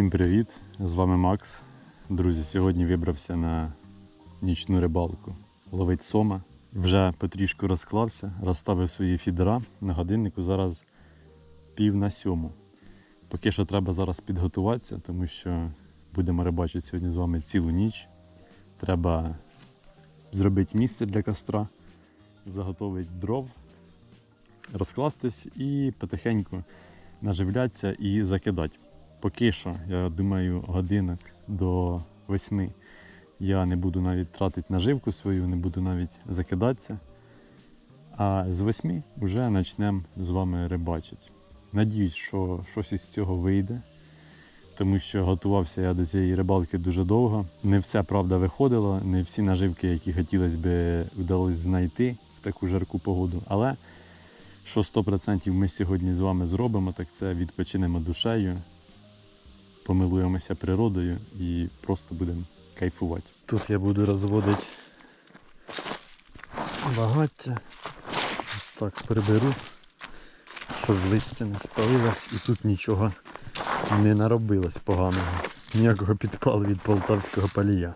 Всім привіт! З вами Макс. Друзі, сьогодні вибрався на нічну рибалку. Ловить сома. Вже потрішку розклався, розставив свої фідера. На годиннику зараз пів на сьому. Поки що треба зараз підготуватися, тому що будемо рибачити сьогодні з вами цілу ніч. Треба зробити місце для костра, заготовити дров, розкластись і потихеньку наживлятися і закидати. Поки що, я думаю, годинок до 8 я не буду навіть тратити наживку свою, не буду навіть закидатися. А з 8 вже почнемо з вами рибачити. Надіюсь, що щось із цього вийде, тому що готувався я до цієї рибалки дуже довго. Не все правда виходило, не всі наживки, які хотілося б вдалося знайти в таку жарку погоду. Але що 100% ми сьогодні з вами зробимо, так це відпочинемо душею, помилуємося природою і просто будемо кайфувати. Тут я буду розводити багаття. Так приберу, щоб листя не спалилось і тут нічого не наробилось поганого. Ніякого підпалу від полтавського палія.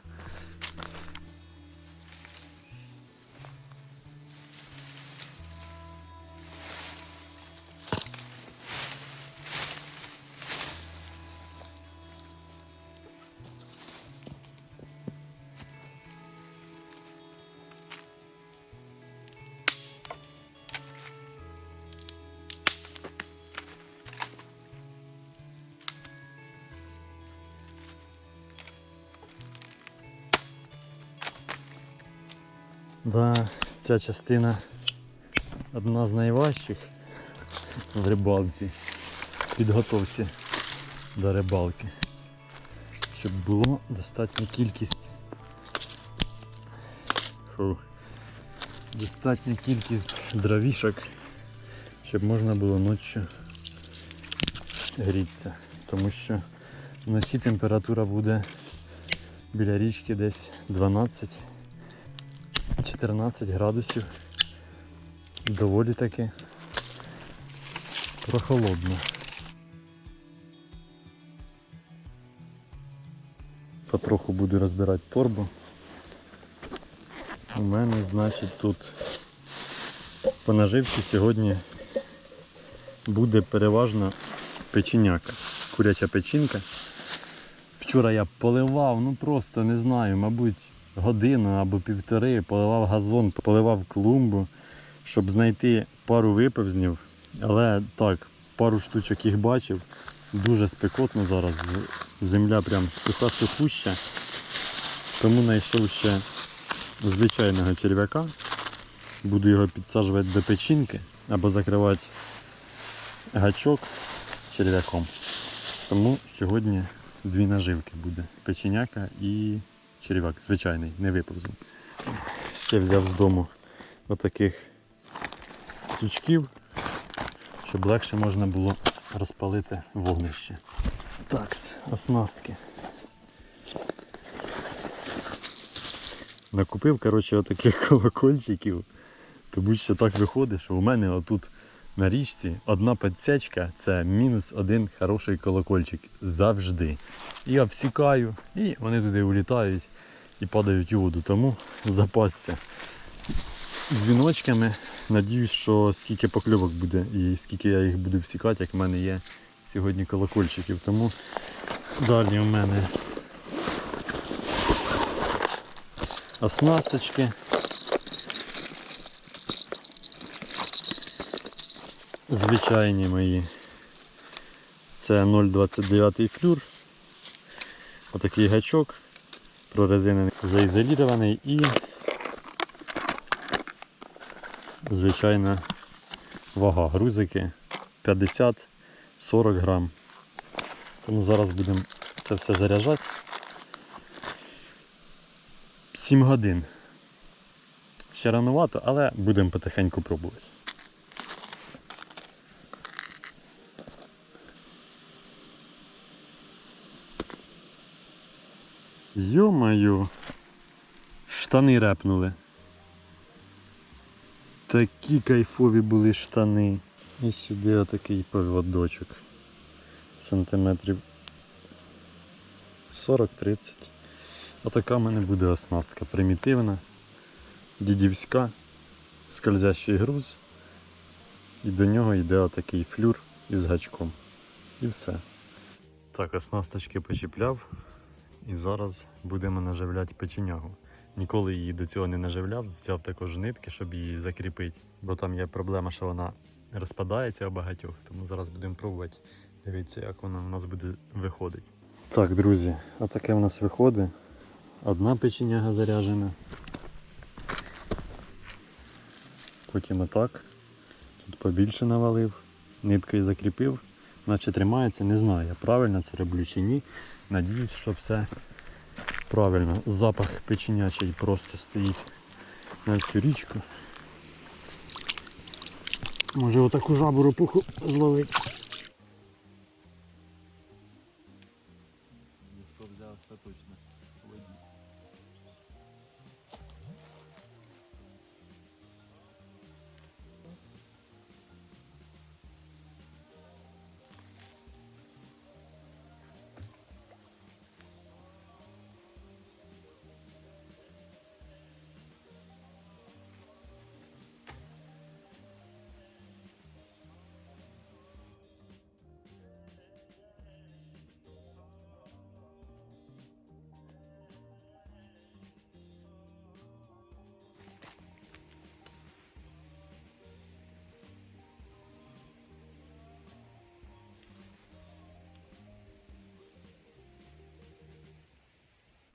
Да, ця частина одна з найважчих в рибалці, підготовці до рибалки. Щоб було достатня кількість. Фу. Достатня кількість дровішок, щоб можна було ночі грітися. Тому що вночі температура буде біля річки десь 12 14 градусів. Доволі таки прохолодно. Потроху буду розбирати торбу. У мене, значить, тут по наживці сьогодні буде переважно печеняка, куряча печінка. Вчора я поливав, ну просто не знаю, мабуть, годину або півтори, поливав газон, поливав клумбу, щоб знайти пару виповзнів. Але так, пару штучок їх бачив. Дуже спекотно зараз. Земля прям суха сухуща. Тому знайшов ще звичайного черв'яка. Буду його підсаджувати до печінки або закривати гачок черв'яком. Тому сьогодні дві наживки буде. Печеняка і черв'як, звичайний, не виповзений. Ще взяв з дому отаких сучків, щоб легше можна було розпалити вогнище. Так, оснастки. Накупив, коротше, отаких колокольчиків. Тому що так виходить, що у мене отут на річці одна підсечка це мінус один хороший колокольчик. Завжди. Я всікаю, і вони туди улітають і падають у воду. Тому запасся дзвіночками. Надіюсь, що скільки покльовок буде і скільки я їх буду всікати, як в мене є сьогодні колокольчиків. Тому далі у мене оснасточки. Звичайні мої. Це 0,29 флюр. Отакий гачок прорезинений, заізолірований і звичайна вага грузики 50-40 грам. Тому зараз будемо це все заряджати. 7 годин. Ще ранувато, але будемо потихеньку пробувати. Йо-моє, штани репнули. Такі кайфові були штани. І сюди отакий поводочок. Сантиметрів 40-30. А така в мене буде оснастка. Примітивна, дідівська, скользящий груз. І до нього йде отакий флюр із гачком. І все. Так, оснасточки почіпляв. І зараз будемо наживляти печенягу. Ніколи її до цього не наживляв, взяв також нитки, щоб її закріпити. Бо там є проблема, що вона розпадається у багатьох. Тому зараз будемо пробувати. Дивіться, як вона у нас буде виходити. Так, друзі, отаке у нас виходить. Одна печеняга заряджена. Потім отак. Тут побільше навалив, ниткою закріпив, наче тримається, не знаю, я правильно це роблю чи ні. Надіюсь, що все правильно. Запах печенячий просто стоїть на всю річку. Може отаку жабу ропуху зловити.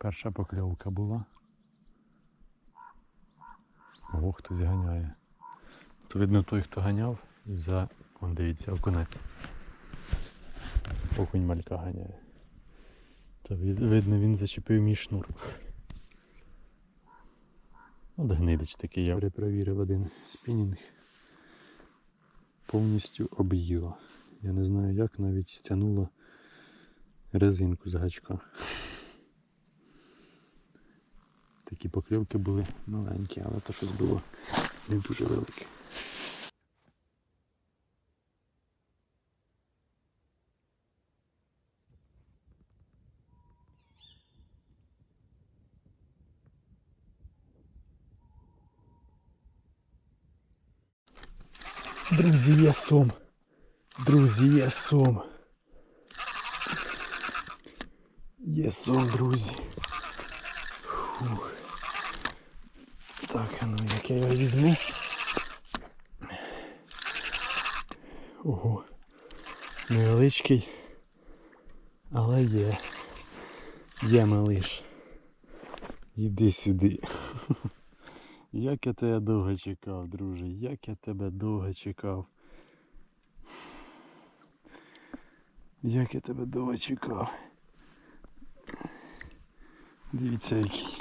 Перша покльовка була. О, хтось ганяє. То видно той, хто ганяв, і за. Вон дивіться, окунець. Окунь малька ганяє. То видно, він зачепив мій шнур. От гнидич такий я перепровірив один спінінг. Повністю об'їло. Я не знаю як, навіть стягнуло резинку з гачка. Такі покльовки були маленькі, але то щось було не дуже велике. Друзі, є сом. Друзі, є сом. Є сом, друзі. Фух. Так, а ну як я його візьму. Ого. Невеличкий. Але є. Є малиш. Іди сюди. Як я тебе довго чекав, друже, як я тебе довго чекав. Як я тебе довго чекав. Дивіться який.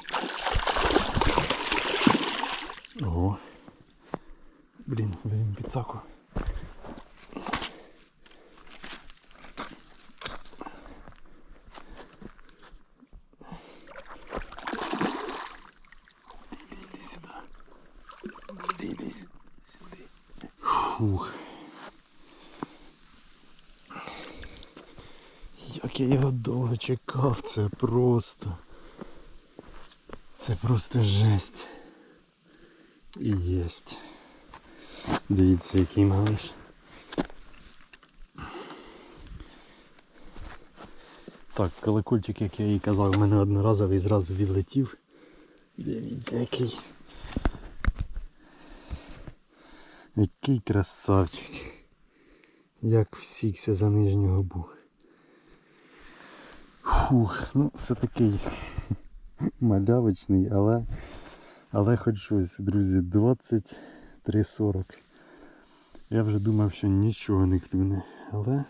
Ого. Блін, візьму підсаку. Фух. Як я його довго чекав, це просто. Це просто жесть. Єсть. Дивіться, який малиш. Так, колокольчик, як я і казав, в мене одноразовий зразу відлетів. Дивіться, який. Який красавчик. Як всікся за нижню губу. Фух, ну це такий малявочний, але але хоч щось, друзі, 23.40. Я вже думав, що нічого не клюне, але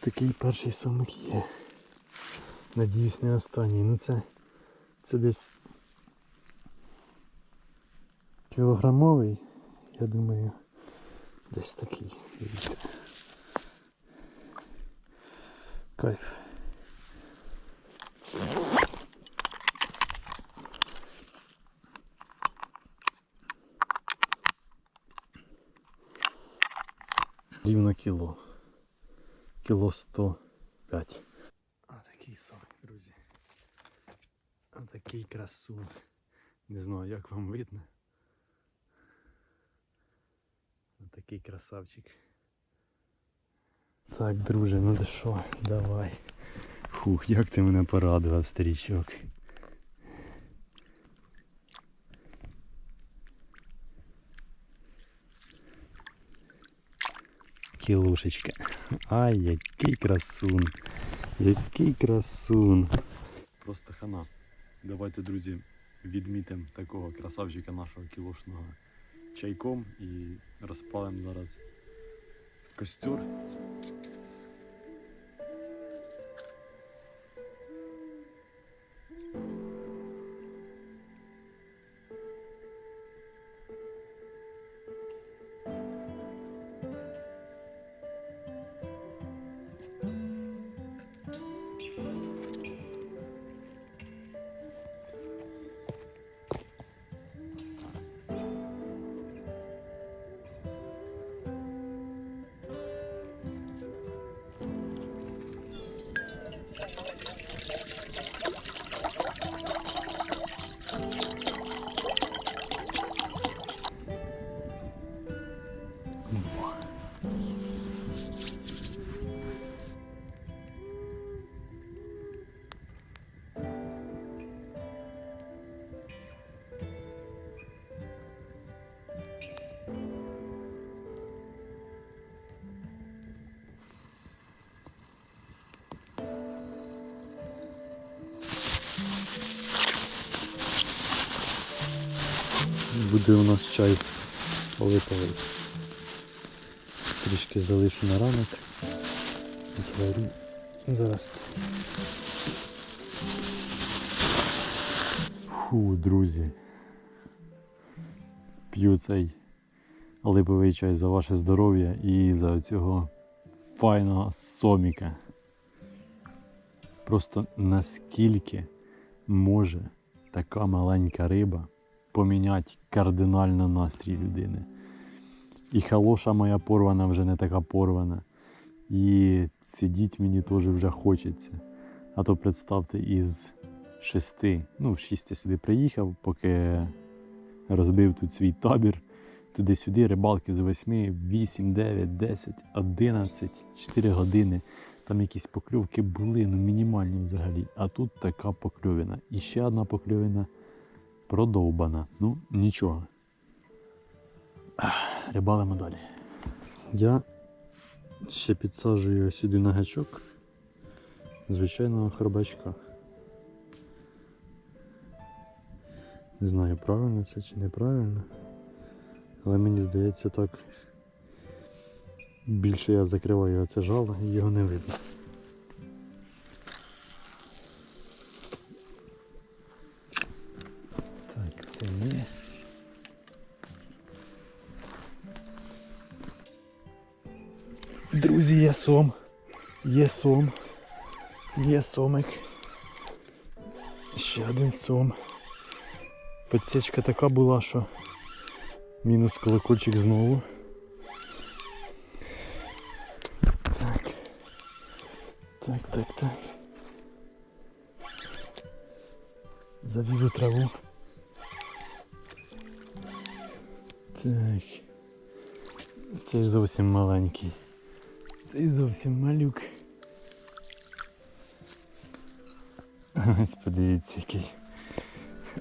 такий перший самик є. Надіюсь, не останній. Ну це, це десь кілограмовий, я думаю, десь такий. Дивіться. Кайф. рівно кіло. Кіло 105. А такий сок, друзі. А такий красун. Не знаю як вам видно. А такий красавчик. Так, друже, ну де що, давай. Фух, як ти мене порадував, старічок. Кілушечка. Ай, який красун. Який красун. Просто хана. Давайте, друзі, відмітимо такого красавчика нашого кілошного чайком і розпалимо зараз костюр. Буде у нас чай липовий. Трішки залишу на ранок. Зварю. Зараз. Фу, друзі. П'ю цей липовий чай за ваше здоров'я і за цього файного соміка. Просто наскільки може така маленька риба поміняти кардинально настрій людини. І халоша моя порвана вже не така порвана. І сидіть мені теж вже хочеться. А то представте, із шести, ну, в шість я сюди приїхав, поки розбив тут свій табір. Туди-сюди рибалки з 8, 8, 9, 10, 11, 4 години. Там якісь покльовки були, ну мінімальні взагалі. А тут така покльовина. І ще одна покльовина продовбана. Ну, нічого. Рибалимо далі. Я ще підсаджую сюди на гачок звичайного хробачка. Не знаю, правильно це чи неправильно. Але мені здається так. Більше я закриваю оце жало і його не видно. Це. Друзі, є сом. Є сом. Є сомик. Ще один сом. Підсічка така була, що мінус колокольчик знову. Так. Так, так, так. Завів у траву. Так. Цей зовсім маленький. Цей зовсім малюк. Ось подивіться який.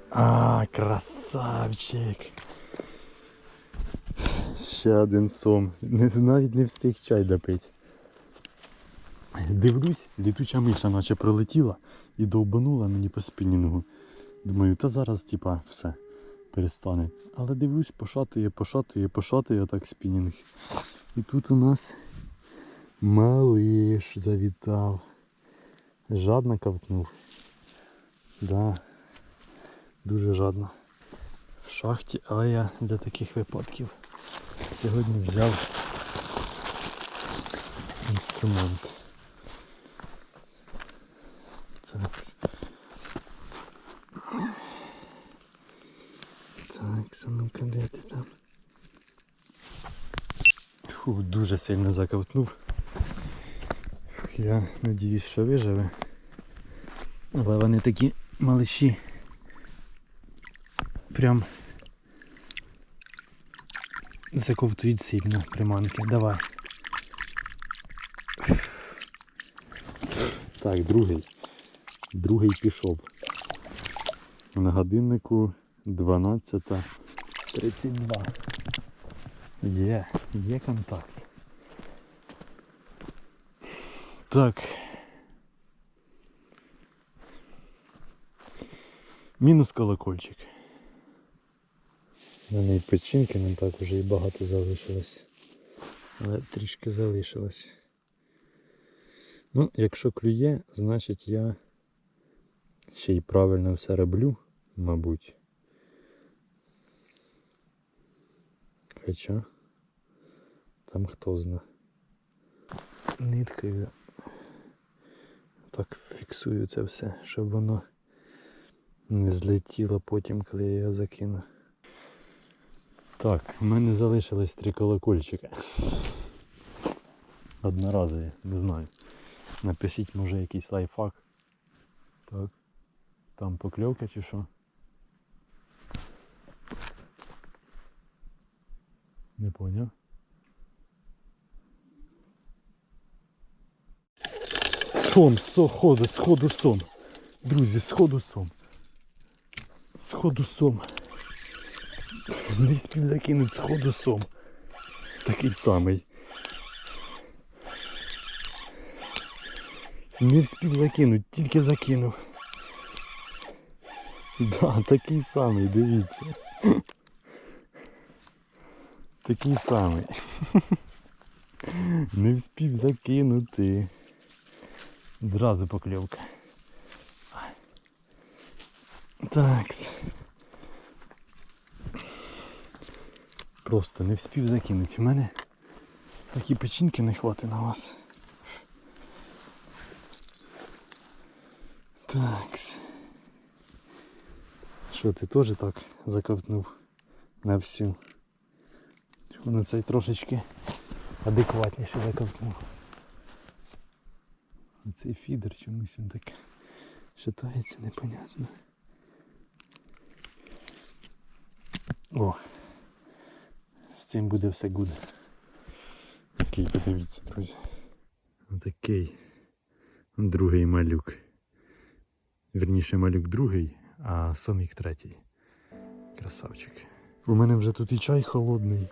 А, красавчик. Ще один сом. Не, навіть не встиг чай допити. Дивлюсь, літуча миша наче пролетіла і довбанула мені по спінінгу. Думаю, та зараз типа все перестане. Але дивлюсь, пошатує, пошатує, пошатує так спінінг. І тут у нас малиш завітав. Жадно ковтнув. Да, дуже жадно. В шахті, але я для таких випадків сьогодні взяв інструмент. Так. Так, а ну-ка, де ти там? Фу, дуже сильно заковтнув. Я надіюсь, що виживе. Але вони такі малиші прям заковтують сильно приманки. Давай. Так, другий. Другий пішов. На годиннику 12.32. Є, є контакт. Так. Мінус колокольчик. На неї печінки не так вже і багато залишилось. Але трішки залишилось. Ну, якщо клює, значить я ще й правильно все роблю, мабуть. Хоча там хто зна. Ниткою так фіксую це все, щоб воно не злетіло потім, коли я його закину. Так, в мене залишилось три колокольчика. Одноразові, не знаю. Напишіть, може, якийсь лайфхак. Так. Там покльовка чи що? Не поняв. Сом, сходу, сходу сом. Друзі, сходу сом. Сходу сом. Не спів закинуть сходу сом. Такий самий. Не встиг закинуть, тільки закинув. Да, такий самий, дивіться. Такий самий. Не встиг закинути. Зразу покльовка. Так. Просто не встиг закинути. У мене такі печінки не хватить на вас. Так. Що ти теж так заковтнув на всю? Воно цей трошечки адекватніше заковтнув. Цей фідер чомусь він так шатається непонятно. О! З цим буде все гуд. Такий, подивіться, друзі. Отакий другий малюк. Вірніше малюк другий, а сомік третій. Красавчик. У мене вже тут і чай холодний.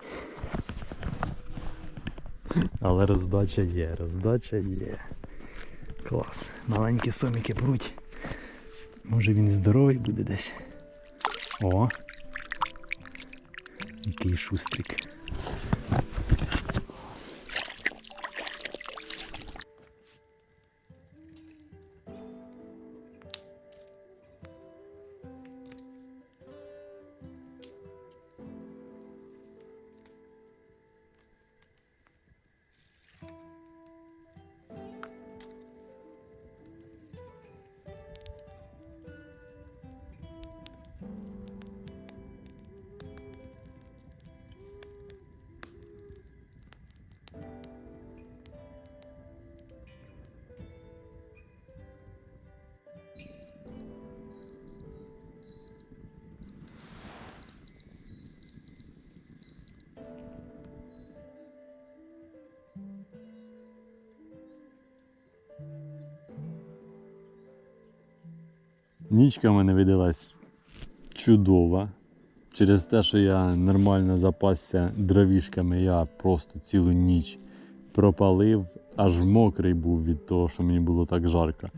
Але роздача є, роздача є. Клас. Маленькі соміки пруть. Може він і здоровий буде десь. О! Який шустрик. Нічка в мене видалась чудова. Через те, що я нормально запасся дровішками, я просто цілу ніч пропалив, аж мокрий був від того, що мені було так жарко.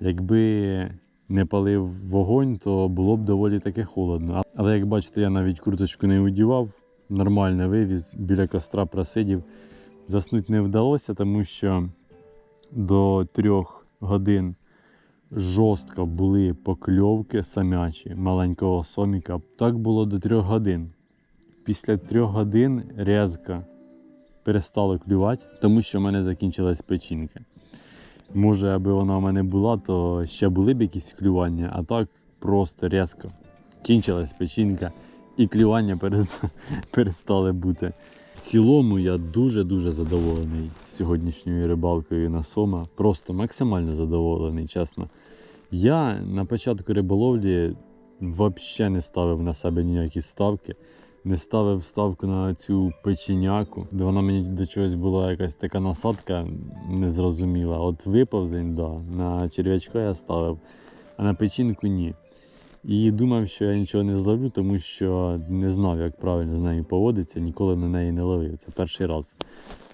Якби не палив вогонь, то було б доволі таки холодно. Але як бачите, я навіть курточку не одівав, нормально вивіз, біля костра просидів. Заснути не вдалося, тому що до трьох годин жорстко були покльовки самячі маленького соміка. Так було до трьох годин. Після трьох годин різко перестало клювати, тому що в мене закінчилась печінка. Може, аби вона в мене була, то ще були б якісь клювання, а так просто різко кінчилась печінка і клювання перестали бути. В цілому я дуже-дуже задоволений сьогоднішньою рибалкою на сома. Просто максимально задоволений, чесно. Я на початку риболовлі взагалі не ставив на себе ніякі ставки. Не ставив ставку на цю печеняку, де вона мені до чогось була якась така насадка незрозуміла. От виповзень, да, на черв'ячка я ставив, а на печінку ні. І думав, що я нічого не зловлю, тому що не знав, як правильно з нею поводиться, ніколи на неї не ловив. Це перший раз.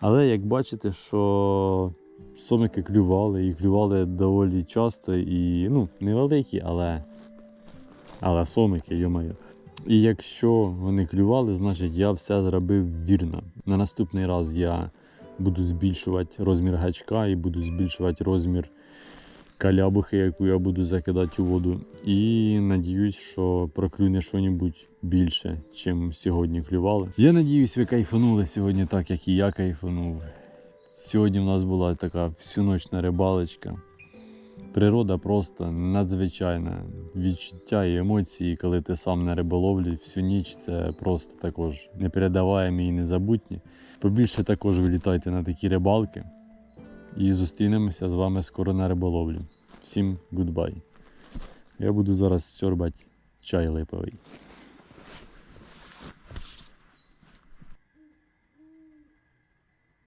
Але як бачите, що сомики клювали і клювали доволі часто, і ну, невеликі, але, але сомики, йомаю. І якщо вони клювали, значить я все зробив вірно. На наступний раз я буду збільшувати розмір гачка і буду збільшувати розмір калябухи, яку я буду закидати у воду. І надіюсь, що проклюне щось більше, чим сьогодні клювали. Я надіюсь, ви кайфанули сьогодні так, як і я кайфанув. Сьогодні в нас була така всюночна рибалочка. Природа просто надзвичайна. Відчуття і емоції, коли ти сам на риболовлі всю ніч, це просто також непередаваємі і незабутні. Побільше також вилітайте на такі рибалки. І зустрінемося з вами скоро на риболовлі. Всім гудбай. Я буду зараз сьорбати чай липовий.